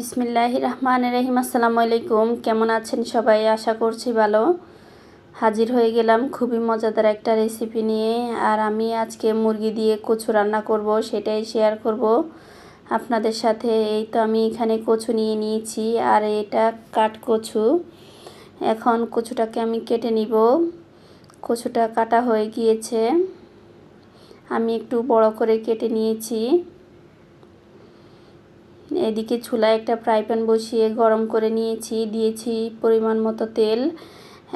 বিসমিল্লাহ রহমান রহিম। আসসালামু আলাইকুম। কেমন আছেন সবাই? আশা করছি ভালো। হাজির হয়ে গেলাম খুবই মজাদার একটা রেসিপি নিয়ে। আর আমি আজকে মুরগি দিয়ে কচু রান্না করব, সেটাই শেয়ার করব। আপনাদের সাথে এই তো আমি এখানে কচু নিয়ে নিয়েছি, আর এটা কাট কচু। এখন কচুটাকে আমি কেটে নিব। কচুটা কাটা হয়ে গিয়েছে। আমি একটু বড় করে কেটে নিয়েছি। এদিকে চুলায় একটা ফ্রাই প্যান বসিয়ে গরম করে নিয়েছি, দিয়েছি পরিমাণ মতো তেল।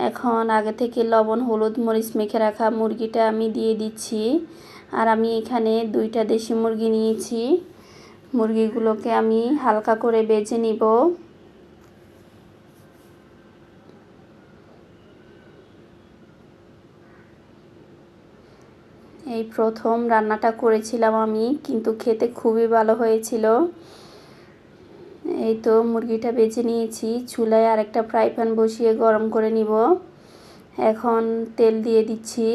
এখন আগে থেকে লবণ, হলুদ, মরিচ মেখে রাখা মুরগিটা আমি দিয়ে দিচ্ছি। আর আমি এখানে দুইটা দেশি মুরগি নিয়েছি। মুরগিগুলোকে আমি হালকা করে বেজে নিব। এই প্রথম রান্নাটা করেছিলাম আমি, কিন্তু খেতে খুবই ভালো হয়েছিল। এই তো মুরগিটা বেছে নিয়েছি। চুলায় আরেকটা ফ্রাই প্যান বসিয়ে গরম করে নিব। এখন তেল দিয়ে দিচ্ছি।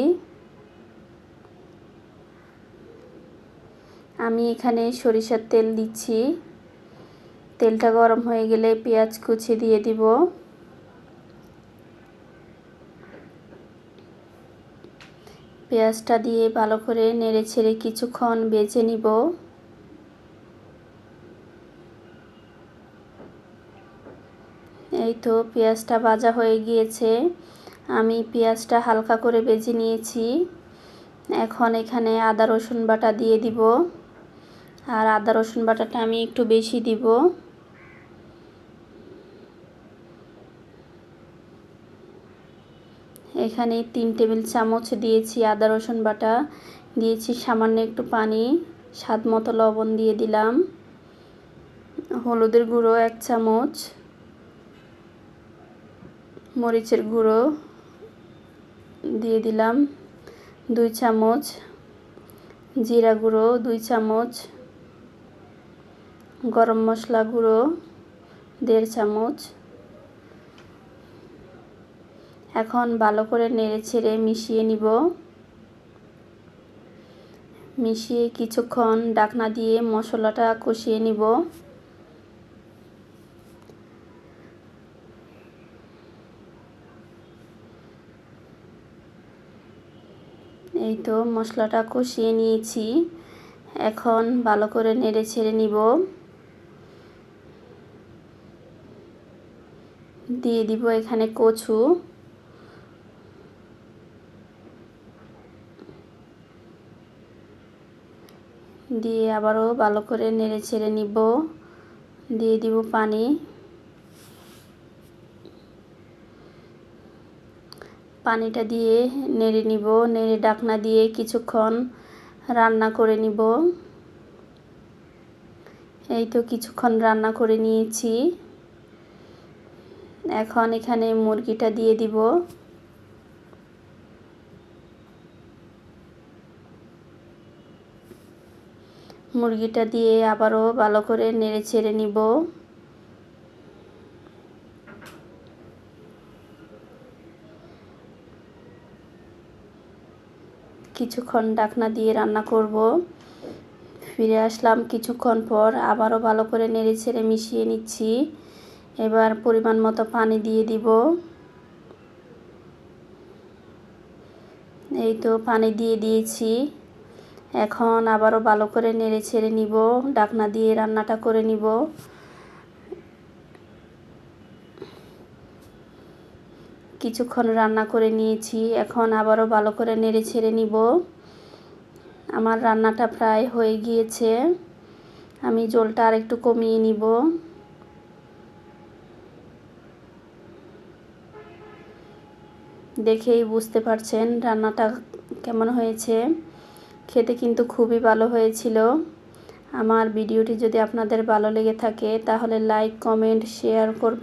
আমি এখানে সরিষার তেল দিচ্ছি। তেলটা গরম হয়ে গেলে পেঁয়াজ কুচি দিয়ে দিব। পেঁয়াজটা দিয়ে ভালো করে নেড়ে ছেড়ে কিছুক্ষণ বেজে নিব। এই তো পেঁয়াজটা ভাজা হয়ে গিয়েছে। আমি পেঁয়াজটা হালকা করে বেজে নিয়েছি। এখন এখানে আদা, রসুন বাটা দিয়ে দিব। আর আদা, রসুন বাটাটা আমি একটু বেশি দিব। এখানে তিন টেবিল চামচ দিয়েছি আদা, রসুন বাটা। দিয়েছি সামান্য একটু পানি। স্বাদ মতো লবণ দিয়ে দিলাম। হলুদের গুঁড়ো এক চামচ। মরিচের গুঁড়ো দিয়ে দিলাম, দুই চামচ জিরা গুঁড়ো, দুই চামচ গরম মশলা গুঁড়ো, দেড় চামচ। এখন ভালো করে নেড়ে ছেড়ে মিশিয়ে নিব। মিশিয়ে কিছুক্ষণ ডাকনা দিয়ে মশলাটা কষিয়ে নিব। এই তো মশলাটা কষিয়ে নিয়েছি। এখন ভালো করে নেড়ে ছেড়ে নিব। দিয়ে দিব এখানে কচু। দিয়ে আবারও ভালো করে নেড়ে ছেড়ে নিব। দিয়ে দিব পানি। পানিটা দিয়ে নেড়ে নিব, নেড়ে ডাকনা দিয়ে কিছুক্ষণ রান্না করে নিব। এই তো কিছুক্ষণ রান্না করে নিয়েছি। এখন এখানে মুরগিটা দিয়ে দিব। মুরগিটা দিয়ে আবারও ভালো করে নেড়ে ছেড়ে নিব। কিছুক্ষণ ডাকনা দিয়ে রান্না করব। ফিরে আসলাম কিছুক্ষণ পর, আবারও ভালো করে নেড়ে ছেড়ে মিশিয়ে নিচ্ছি। এবার পরিমাণ মতো পানি দিয়ে দিব। এই তো পানি দিয়ে দিয়েছি। এখন আবারও ভালো করে নেড়ে ছেড়ে নিব, ডাকনা দিয়ে রান্নাটা করে নিব। কিছুক্ষণ রান্না করে নিয়েছি। এখন আবারও ভালো করে নেড়ে ছেড়ে নিব। আমার রান্নাটা প্রায় হয়ে গিয়েছে। আমি জলটা আর একটু কমিয়ে নিব। দেখেই বুঝতে পারছেন রান্নাটা কেমন হয়েছে। খেতে কিন্তু খুবই ভালো হয়েছিল। আমার ভিডিওটি যদি আপনাদের ভালো লেগে থাকে, তাহলে লাইক, কমেন্ট, শেয়ার করবে